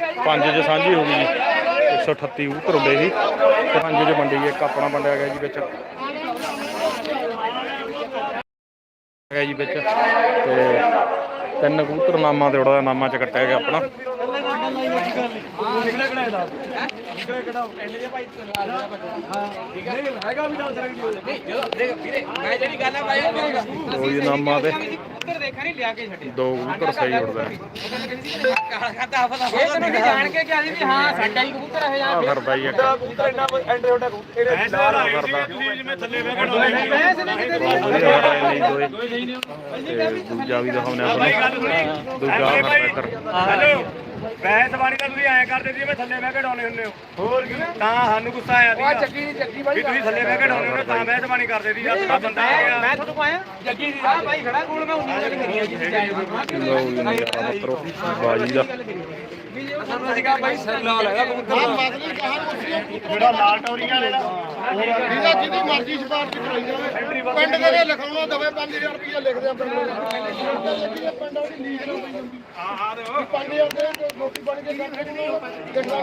ਪੰਜ ਚ ਸਾਂਝੀ ਹੋ ਗਈ ਜੀ। 138 ਕਬੂਤਰ ਹੁੰਦੇ ਸੀ। ਤੇ ਪੰਜ ਚ ਵੰਡੀ ਇੱਕ ਆਪਣਾ ਵੰਡਿਆ ਗਿਆ ਜੀ ਵਿੱਚ। ਹੈਗਾ ਜੀ ਵਿੱਚ। ਤੇ ਤਿੰਨ ਕਬੂਤਰ ਨਾਮਾਂ ਤੇ ਉੜਦਾ ਨਾਮਾਂ ਚ ਕੱਟਿਆ ਗਿਆ ਆਪਣਾ। ਮੈਂ ਜਿਹੜੀ ਗੱਲ ਆ ਬਾਈ ਦੋ ਜੀ ਨਾਮਾਂ ਉੱਤਰ ਦੇਖਾ ਨਹੀਂ ਲਿਆ ਕੇ ਛੱਡੇ ਦੋ ਕਬੂਤਰ ਸਹੀ ਉੜਦੇ ਖਾਤਾ ਪਤਾ ਇਹ ਤੈਨੂੰ ਜਾਣ ਕੇ ਕਿਹਾ ਸੀ ਵੀ ਹਾਂ ਸਾਡਾ ਹੀ ਕਬੂਤਰ ਹੈ ਆ ਫਿਰਦਾ ਜੀ ਇੱਕ ਕਬੂਤਰ ਇੰਨਾ ਐਂਟਰ ਹੋਟਾ ਕਬੂਤਰ ਇਹਦੇ ਫਿਰਦਾ ਜਿਵੇਂ ਥੱਲੇ ਵੇ ਮੈਂ ਸੀ ਕਿਤੇ ਨਹੀਂ ਦੂਜਾ ਵੀ ਦਿਖਾਉਣੇ ਦੂਜਾ ਹੈਲੋ ਬੈਸ ਬਾਣੀ ਤਾਂ ਤੁਸੀਂ ਐਂ ਕਰਦੇ ਸੀ ਮੈਂ ਥੱਲੇ ਬਹਿ ਕੇ ਡਾਉਣੇ ਹੁੰਦੇ ਹੋ। ਹੋਰ ਕੀ ਤਾਂ ਸਾਨੂੰ ਗੁੱਸਾ ਆਇਆ ਸੀਗਾ। ਚੱਕੀ ਦੀ ਚੱਕੀ ਬਾਈ ਵੀ ਤੁਸੀਂ ਥੱਲੇ ਬਹਿ ਕੇ ਹੁੰਦੇ ਹੋ, ਤਾਂ ਬੈਸ ਬਾਣੀ ਕਰਦੇ ਸੀ ਅੱਜ ਦਾ ਬੰਦਾ ਆ ਮੈਂ ਗਿਆ ਮੈਂ ਤੁਹਾਨੂੰ ਆਇਆ ਜੱਗੀ ਦੀ ਆ ਬਾਈ ਖੜਾ ਕੋਲ ਮੈਂ ਉਨੀ ਤੱਕ ਨਹੀਂ ਜੀ ਲਓ ਜੀ ਬਾਜੀ ਦਾ। ਸਾਨੂੰ ਸੀਗਾ ਬਾਈ ਲਾਲ ਹੈਗਾ ਕਬੂਤਰ। ਜਿਹੜਾ ਲਾਲ ਟੌਰੀਆਂ ਵਾਲਾ ਜਿਹਦਾ ਜਿਹਦੀ ਮਰਜ਼ੀ ਸਿਫਾਰਿਸ਼ ਕਰਾਈ ਜਾਵੇ। ਪਿੰਡ ਦੇ ਲਿਖਾਉਣਾ ਦਵੇ 5000 ਰੁਪਏ ਆ ਪਿੰਡ ਦੇ ਪਿੰਡ ਉਹਦੀ ਲੀਡ ਨਾ ਹੋਈ ਜਾਂਦੀ ਹਾਂ ਹਾਂ ਦੇ 5000 ਦੇ ਨੋਟੀ ਬਣ ਕੇ ਜਾਂਦੇ ਨੇ ਗੱਡਾ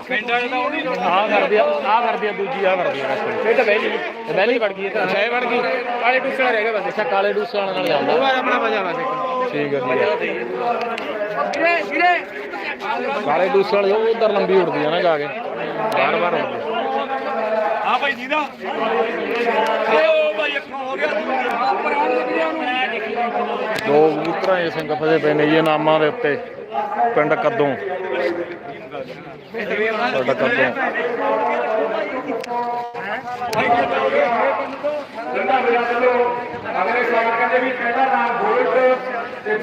ਪਿੰਡ ਵਾਲੇ ਤਾਂ ਉਹਦੀ ਆ ਕਰਦੀ ਆ ਆ ਕਰਦੀ ਆ ਦੂਜੀ ਆ ਕਰਦੀ ਆ ਇਹ ਤਾਂ ਵੈਲੀ ਇਹ ਵੈਲੀ ਵੜ ਗਈ ਇਹ ਤਾਂ ਹੈ ਵੜ ਗਈ। ਕਾਲੇ ਡੂਸੇ ਵਾਲਾ ਰਹਿ ਗਿਆ ਬਸ ਅੱਛਾ ਕਾਲੇ ਡੂਸੇ ਵਾਲਾ ਨਾਲ ਜਾਂਦਾ। ਉਹ ਆਪਣਾ ਵਜਾ ਵਸੇ ਠੀਕ ਹੈ ਜੀ ਕਾਲੇ ਡੂਸੇ ਵਾਲੀ ਉਹ ਉਧਰ ਲੰਬੀ ਉੜਦੀ ਆ ਨਾ ਜਾ ਕੇ। ਬਾਰ ਬਾਰ ਆ। ਭਾਈ ਜੀ ਦਾ ਓ ਭਾਈ ਅੱਖੋਂ ਹੋ ਗਿਆ ਦੋ ਕਬੂਤਰਾਂ ਦੇ ਸਿੰਘ ਫਸੇ ਪਏ ਨੇ ਜੀ, ਇਨਾਮਾਂ ਦੇ ਉੱਤੇ, ਪਿੰਡ ਕੱਦੋਂ। ਸਾਡਾ ਕੱਦੋਂ।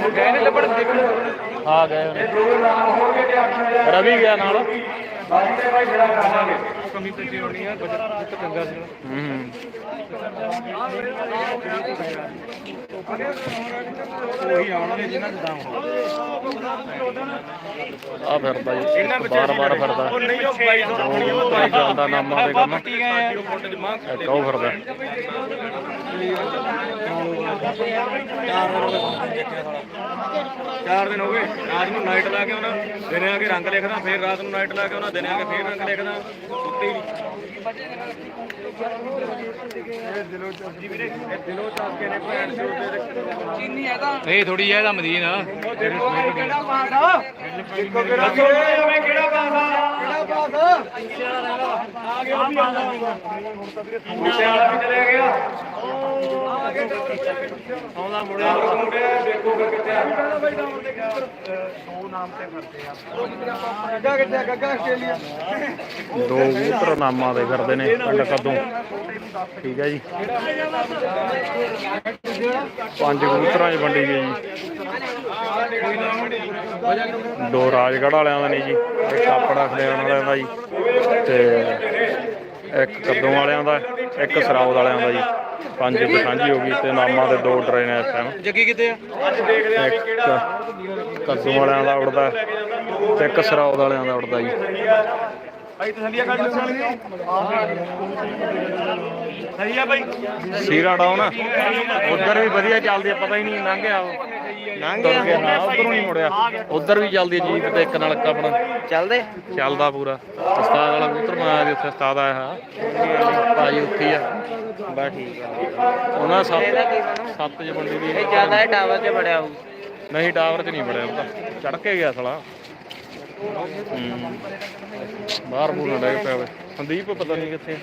ਗਏ ਨੇ। ਲੱਭਣ ਦੇਖਣ ਆ ਗਏ ਉਹਨੇ ਰਵੀ ਗਿਆ ਨਾਲ। ਕਮੀ ਤੇ ਹੋਣੀ ਆ ਬਜਟ ਚੰਗਾ ਸੀ। ਹੂੰ ਉਹੀ ਆਉਣ ਵਾਲੇ ਜਿਨ੍ਹਾਂ ਦਾ ਆ ਫਿਰਦਾ ਜੀ ਬਾਰ ਬਾਰ ਫਿਰਦਾ। ਉਹ ਨਹੀਂ ਉਹ ਬਾਈ ਤੋਂ ਉਹ ਭਾਈ ਚੱਲਦਾ ਨਾਮਾਂ ਦੇ ਕੰਮ। ਪੱਟੀ ਗਏ ਆ। ਚਾਰ ਦਿਨ ਹੋ ਗਏ ਰਾਤ ਨੂੰ ਨਾਈਟ ਲਾ ਕੇ ਉਹਨਾਂ ਦਿਨੇ ਆ ਕੇ ਰੰਗ ਲਿਖਦਾ ਫੇਰ ਰਾਤ ਨੂੰ ਨਾਈਟ ਲਾ ਕੇ ਉਹਨਾਂ ਦਿਨੇ ਆ ਕੇ ਫੇਰ ਰੰਗ ਲਿਖਦਾ ਸੁੱਤੇ ਚੀਨੀ ਹੈ ਤਾਂ। ਇਹ ਥੋੜੀ ਹੈ ਦਾ ਮਦੀਨਾ। ਦੇਖੋ ਕਿਹੜਾ ਕਿਹੜਾ ਕਿਹੜਾ ਪਾਸਾ। ਕਿਹੜਾ ਪਾਸਾ। ਮੁੰਡੇ ਵਾਲਾ ਵੀ ਚਲੇ ਗਿਆ ਆਉਂਦਾ ਮੁੰਡਿਆ ਮੁੰਡਿਆ ਦੇਖੋ ਫਿਰ ਕਿੱਥੇ ਆ ਦੋ ਨਾਮ ਤੇ ਕਰਦੇ ਆ ਗੱਗਾ ਕਿੱਥੇ ਗੱਗਾ ਆਸਟ੍ਰੇਲੀਆ ਦੋ ਕਬੂਤਰ ਨਾਮਾਂ ਦੇ ਫਿਰਦੇ ਨੇ ਪਿੰਡ ਕੱਦੋਂ। ਠੀਕ ਹੈ ਜੀ। ਪੰਜ ਕਬੂਤਰਾਂ 'ਚ ਵੰਡੀ ਗਈ ਜੀ। ਦੋ ਰਾਜਗੜ੍ਹ ਵਾਲਿਆਂ ਦਾ ਨੇ ਜੀ ਇੱਕ ਆਪਣਾ ਖੜਿਆਣ ਵਾਲਿਆਂ ਦਾ ਜੀ ਤੇ ਇੱਕ ਕੱਦੋਂ ਵਾਲਿਆਂ ਦਾ ਇੱਕ ਸਰਾਉਦ ਵਾਲਿਆਂ ਦਾ ਜੀ। ਪੰਜ ਇੱਕ ਸਾਂਝੀ ਹੋ ਗਈ ਤੇ ਨਾਮਾਂ ਦੇ ਦੋ ਡਰੇ ਨੇ ਇਸ ਟਾਈਮ ਜੱਗੀ ਕਿੱਥੇ ਆ? ਇੱਕ ਕੱਦੋਂ ਵਾਲਿਆਂ ਦਾ ਉੜਦਾ ਤੇ ਇੱਕ ਸਰਾਉਦ ਵਾਲਿਆਂ ਦਾ ਉੜਦਾ ਜੀ। ਭਾਈ ਤਸਲੀਆ ਕਰ ਦੱਸਣ ਵਾਲੀ ਸਹੀ ਆ ਭਾਈ। ਸੀਰਾ ਉਧਰ ਵੀ ਵਧੀਆ ਚੱਲਦੀ ਆ ਪਤਾ ਹੀ ਨਹੀਂ ਲੰਘਿਆ ਉਹ। ਲੰਘ ਗਿਆ। ਉਧਰੋਂ ਨਹੀਂ ਮੁੜਿਆ। ਉਧਰ ਵੀ ਚੱਲਦੀ ਜੀਪ ਤੇ ਇੱਕ ਨਾਲ ਆਪਣਾ। ਚੱਲਦੇ? ਚੱਲਦਾ ਪੂਰਾ। ਉਸਤਾਦ ਵਾਲਾ ਕਬੂਤਰ ਬਣਾਇਆ ਜੀ ਉੱਥੇ ਉਸਤਾਦ ਆਇਆ ਹਾਂ। ਭਾਜੀ ਉੱਥੇ ਹੀ ਆ। ਬਾ ਠੀਕ ਆ। ਉਹਨਾਂ ਸੱਤ ਸੱਤ ਚ ਬੰਦੀ ਦੀ ਇਹ ਜ਼ਿਆਦਾ ਟਾਵਰ 'ਚ ਬੜਿਆ ਹੋਊ। ਨਹੀਂ ਟਾਵਰ 'ਚ ਨਹੀਂ ਬੜਿਆ ਉਹ ਤਾਂ। ਚੜ ਕੇ ਗਿਆ ਸਾਲਾ। ਬਾਹਰ ਬੂਰ ਨਾ ਡਿੱਗ ਪਿਆ ਹੋਵੇ ਸੰਦੀਪ ਪਤਾ ਨਹੀਂ ਕਿੱਥੇ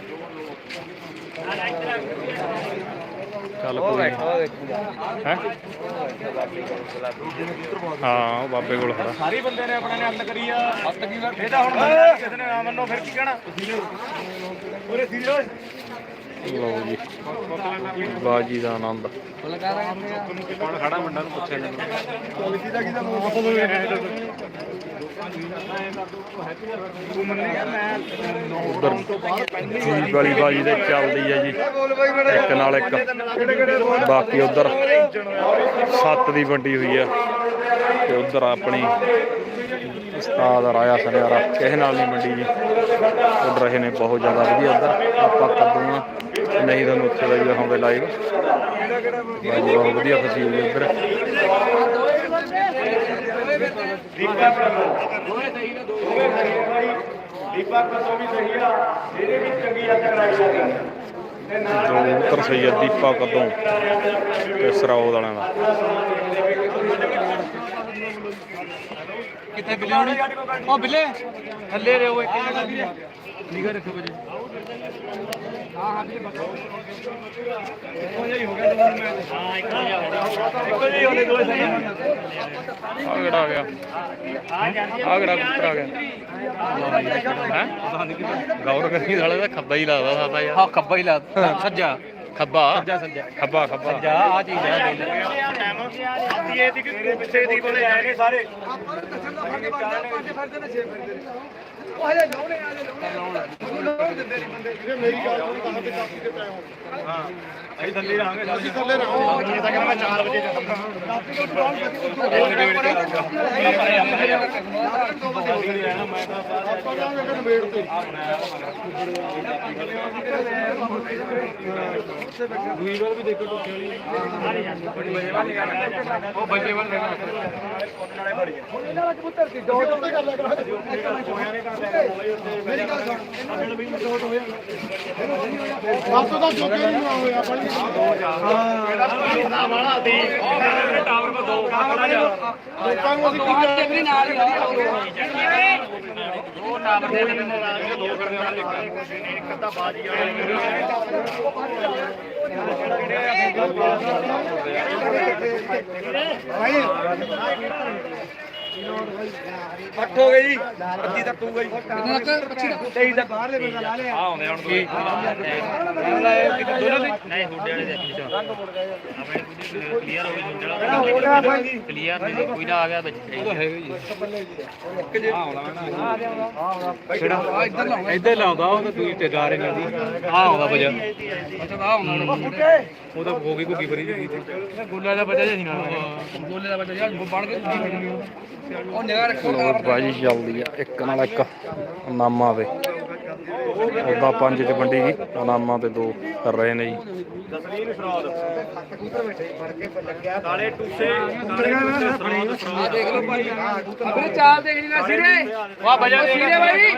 ਚੱਲ ਕੋਈ ਹੈ? ਹਾਂ ਉਹ ਬਾਬੇ ਕੋਲ ਖੜਾ। ਸਾਰੇ ਬੰਦੇ ਨੇ ਆਪਣੇ ਨੇ ਅੱਤ ਕਰੀ ਆ। ਅੱਤ ਕੀ ਇਹ ਤਾਂ ਹੁਣ ਕਿਸੇ ਨੇ ਨਾ ਮੰਨੋ ਫਿਰ ਕੀ ਕਹਿਣਾ? ਪੂਰੇ ਸੀਰੀਅਸ ਲਓ ਜੀ। ਬਾਜੀ ਦਾ ਆਨੰਦ। ਕੌਣ ਖੜਾ ਮੁੰਡਾ ਨੂੰ ਪੁੱਛਿਆ ਨਹੀਂ ਤੂੰ ਮੰਨੇਗਾ ਮੈਂ ਉਧਰ ਜੀਪ ਵਾਲੀ ਬਾਜੀ ਤੇ ਚੱਲਦੀ ਹੈ ਜੀ। ਇੱਕ ਨਾਲ ਇੱਕ। ਬਾਕੀ ਉਧਰ ਸੱਤ ਦੀ ਵੰਡੀ ਹੋਈ ਹੈ। ਤੇ ਉਧਰ ਆਪਣੀ ਉਸਤਾਦ ਰਾਇਆ ਸਨਿਆਰਾ, ਕਿਸੇ ਨਾਲ ਨਹੀਂ ਵੰਡੀ ਜੀ। ਉੱਡ ਰਹੇ ਨੇ ਬਹੁਤ ਜ਼ਿਆਦਾ ਵਧੀਆ ਉਧਰ। ਆਪਾਂ ਕੱਦੂਆਂ ਨਹੀਂ ਤੁਹਾਨੂੰ ਉੱਥੇ ਦਾ ਵੀ ਦਿਖਾਉਂਦੇ ਲਾਈਵ ਬਾਜੀ ਬਹੁਤ ਵਧੀਆ ਫਸੀ ਹੋਈ ਹੈ ਉਧਰ ਦੀਪਕ ਦੋਵੇਂ ਸਹੀ ਨੇ ਦੋਵੇਂ ਸਹੀ ਨੇ ਭਾਈ ਦੀਪਕ ਤੋਂ ਵੀ ਸਹੀ ਆ ਇਹਦੇ ਵੀ ਚੰਗੀ ਆ ਕਰਾਈ ਜਾਂਦੀ ਤੇ ਨਾਲ ਕਬੂਤਰ ਸਹੀ ਆ ਦੀਪਾ ਕਦੋਂ ਤੇ ਸਰਾਉ ਵਾਲਿਆਂ ਦਾ। ਕਿੱਥੇ ਬਿੱਲੇ ਹੋਣੀ? ਉਹ ਬਿੱਲੇ ਥੱਲੇ ਰਹੋ ਇੱਕ ਨਿਗਰ ਰੱਖੋ ਬਜੇ ਇੱਕੋ ਜਿਹੇ ਹੋਣੇ ਦੋਵੇਂ ਸਹੀ ਆ ਆ ਕਿਹੜਾ ਆ ਗਿਆ? ਆ ਕਿਹੜਾ ਕਬੂਤਰ ਆ ਗਿਆ? ਹੈ। ਗੌਰ ਕਰੀ ਸਾਲੇ ਦਾ ਖੱਬਾ ਹੀ ਲੱਗਦਾ ਸਾਦਾ ਯਾਰ। ਹਾਂ ਖੱਬਾ ਹੀ ਲਾ ਸੱਜਾ। ਖੱਬਾ। ਸੱਜਾ ਸੱਜਾ ਖੱਬਾ ਖੱਬਾ। ਜਾ ਆ ਚੀਜ਼ ਹੈ ਦੇ ਇਹ ਦੀ ਕਿ ਪਿੱਛੇ ਦੀ ਕੋਲੇ ਆਏ ਨੇ ਸਾਰੇ ਮੇਰੀ ਗੱਲ ਸੁਣ ਕਹਾਂ ਤੇ ਕਾਫੀ ਦੇ ਪਏ ਹੋਣ ਹਾਂ ਅਸੀਂ ਥੱਲੇ ਰਹਾਂਗੇ ਅਸੀਂ ਥੱਲੇ ਰਹੋ ਇਹ ਤਾਂ ਕਹਿੰਦਾ ਮੈਂ 4 ਵਜੇ ਆਪਾਂ ਜਾਵਾਂਗੇ ਕਿ ਨਵੇੜ ਤੇ ਉਹ ਬੱਜੇ ਵੱਲ। ਉੱਤੇ ਕਰ ਲਿਆ ਕਰ ਬਸ ਉਹਦਾ ਜੋਗੇ ਨਹੀਂ ਨਾ ਹੋਇਆ ਬੜੀ ਟਾਵਰ ਕੋ ਦੋ ਕਾਪੜਾ ਜਾ ਲੋਕਾਂ ਨੂੰ ਅਸੀਂ ਕੀ ਕਹਿ ਚੱਕਰੀ ਨਾਲ ਹੀ ਆ। ਦੋ ਕਰਦੇ ਇੱਕ ਅੱਧਾ ਬਾਜੀ ਭਾਈ ਅੱਠ ਹੋ ਗਏ ਜੀ। ਅੱਧੀ ਤੱਕ ਹੋਊਗਾ ਜੀ ਕਿੰਨਾ ਤੱਕ ਬਾਹਰਲੇ ਬੰਦਾ ਲਾ ਲਿਆ। ਆ ਹੁਣ ਕੀ। ਦੋਨੋਂ ਦੀ ਨਹੀਂ ਹੁੱਡੇ ਵਾਲੇ ਦੇ ਪਿੱਛੋਂ। ਆਪਣੇ ਕਲੀਅਰ ਹੋ ਗਈ ਹੁੱਡੇ ਕਿਹੜਾ ਹੋ ਗਿਆ ਭਾਈ ਕਲੀਅਰ ਨਹੀਂ ਕੋਈ ਨਾ ਆ ਗਿਆ ਵਿੱਚ। ਆ ਇੱਧਰ ਲਾਉਂਦਾ ਇੱਧਰ ਲਾਉਂਦਾ ਉਹ ਤਾਂ ਦੂਜੀ ਤੇ ਜਾ ਰਹੇ ਨੇ ਆ ਆਉਂਦਾ ਵਜਾ ਅੱਛਾ ਆ ਆਉਂਦਾ ਉਹ ਤਾਂ ਹੋ ਗਈ ਘੁੱਗੀ ਫਰੀ ਜੀ ਗੋਲਾ ਦਾ ਵਜਾ ਜੀ ਨਾਲ। ਗੋਲੇ ਦਾ ਵਜਾ ਯਾਰ ਬਣ ਕੇ ਲੋ ਬਾਜੀ ਚੱਲਦੀ ਆ ਇੱਕ ਨਾਲ ਇੱਕ ਨਾਮਾ ਤੇ ਉਹਦਾ ਪੰਜ ਚ ਵੰਡੀ ਗਈ ਨਾਮਾ ਤੇ ਦੋ। ਕਰ ਰਹੇ ਨੇ ਜੀ। ਤਸਲੀਨ ਫਰਾਦ ਕਾਲੇ ਟੂਸੇ ਕਾਲੇ ਟੂਸੇ ਫਰਾਦ ਆ ਫਰਾਦ ਦੇਖ ਲਓ ਭਾਈ। ਆਪਣੇ ਚਾਲ ਦੇਖ ਲਈ ਨਾ ਸੀਰੇ। ਵਾਹ ਵਜਾ ਦੇ ਸੀਰੇ ਭਾਈ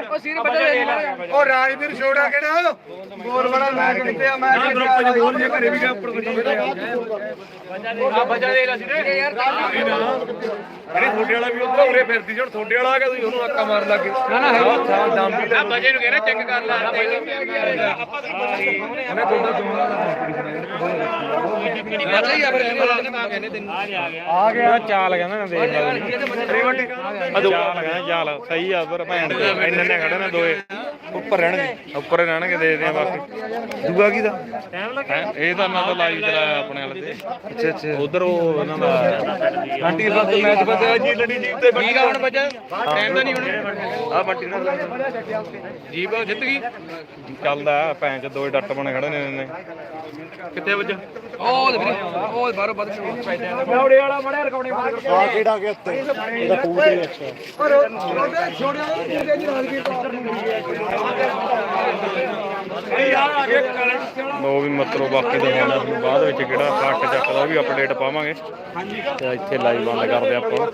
ਉਹ ਸੀਰੇ ਵਜਾ ਦੇ ਲੈ। ਉਹ ਰਾਜਵੀਰ ਛੋੜਾ ਕਿਹੜਾ? ਬੋਲ ਬੜਾ ਮੈਚ ਕਿੱਥੇ ਆ ਮੈਚ ਗਰੁੱਪ ਚ ਬੋਲ ਜੇ ਘਰੇ ਵੀ ਗਿਆ ਉੱਪਰ ਆ ਵਜਾ ਦੇ ਲੈ ਸੀਰੇ। ਯਾਰ ਅਰੇ ਥੋੜੇ ਵਾਲਾ ਵੀ ਉਧਰ ਉਰੇ ਫਿਰਦੀ ਜਣ ਥੋੜੇ ਵਾਲਾ ਆ ਗਿਆ ਤੁਸੀਂ ਉਹਨੂੰ ਅੱਕਾ ਮਾਰ ਲੱਗੇ ਨਾ ਨਾ ਹੈ। ਸਾਲ ਦਮ ਵੀ ਆ ਵਜੇ ਨੂੰ ਕਹਿਣਾ ਚੈੱਕ ਕਰ ਲੈ। ਉਹਨੇ ਤੁਹਾਡਾ ਦੋਨਾਂ ਦਾ ਆ ਆ ਗਿਆ ਆ ਗਿਆ ਚਾਲ ਕਹਿੰਦਾ ਨਾ ਦੇਖ ਰੇਵਟੀ ਚਾਲ ਕਹਿੰਦਾ ਚਾਲ। ਸਹੀ ਆ ਪਰ ਭੈਣ ਦੇ। ਇੰਨੇ ਨੇ ਖੜੇ ਨੇ ਦੋਏ। ਉੱਪਰ ਰਹਿਣਗੇ। ਉੱਪਰ ਹੀ ਰਹਿਣਗੇ ਦੇ ਦੇ ਬਾਕੀ। ਦੂਆ ਕੀ ਦਾ ਹੈਂ? ਇਹ ਤਾਂ ਮੈਂ ਤਾਂ ਲਾਈਵ ਚਲਾਇਆ ਆਪਣੇ ਵਾਲੇ ਤੇ। ਅੱਛਾ ਅੱਛਾ। ਉਧਰ ਉਹ ਇਹਨਾਂ ਦਾ ਆਂਟੀ ਦਾ ਮੈਚ ਬਚਿਆ ਜੀ ਲੜੀ ਜੀਤ ਤੇ ਆ ਹੁਣ ਬੱਚਾ ਟਾਈਮ ਦਾ ਨਹੀਂ ਹੁਣ। ਆ ਬੰਟੀ ਨਾਲ ਜੀਪ ਜਿੱਤ ਗਈ? ਚੱਲਦਾ ਭੈਣ ਚ ਦੋਏ ਡੱਟ ਬਣੇ ਖੜੇ ਨੇ ਇਹਨੇ। ਕਿੱਥੇ ਵੱਜਾ ਉਹ ਦੇ ਵੀਰੇ ਉਹ ਬਾਹਰੋਂ ਵੱਧ ਵਾਲਾ ਮੜਿਆ ਰਕਾਉਣੇ ਮਾਰ ਕੇ। ਆ ਕਿਹੜਾ ਗਿਆ ਉੱਤੇ। ਇਹਦਾ ਫੂਡ ਦੇ ਅੱਛਾ ਨਹੀਂ ਆ ਆ ਗਿਆ ਕਲਰ ਉਹ ਵੀ ਮਤਲਬ ਬਾਕੀ ਦਿਖਾਉਣਾ ਤੁਹਾਨੂੰ ਬਾਅਦ ਵਿੱਚ ਕਿਹੜਾ ਕੱਟ ਚੱਕਦਾ ਉਹ ਵੀ ਅਪਡੇਟ ਪਾਵਾਂਗੇ। ਤੇ ਇੱਥੇ ਲਾਈਵ ਬੰਦ ਕਰਦੇ ਆਪਾਂ।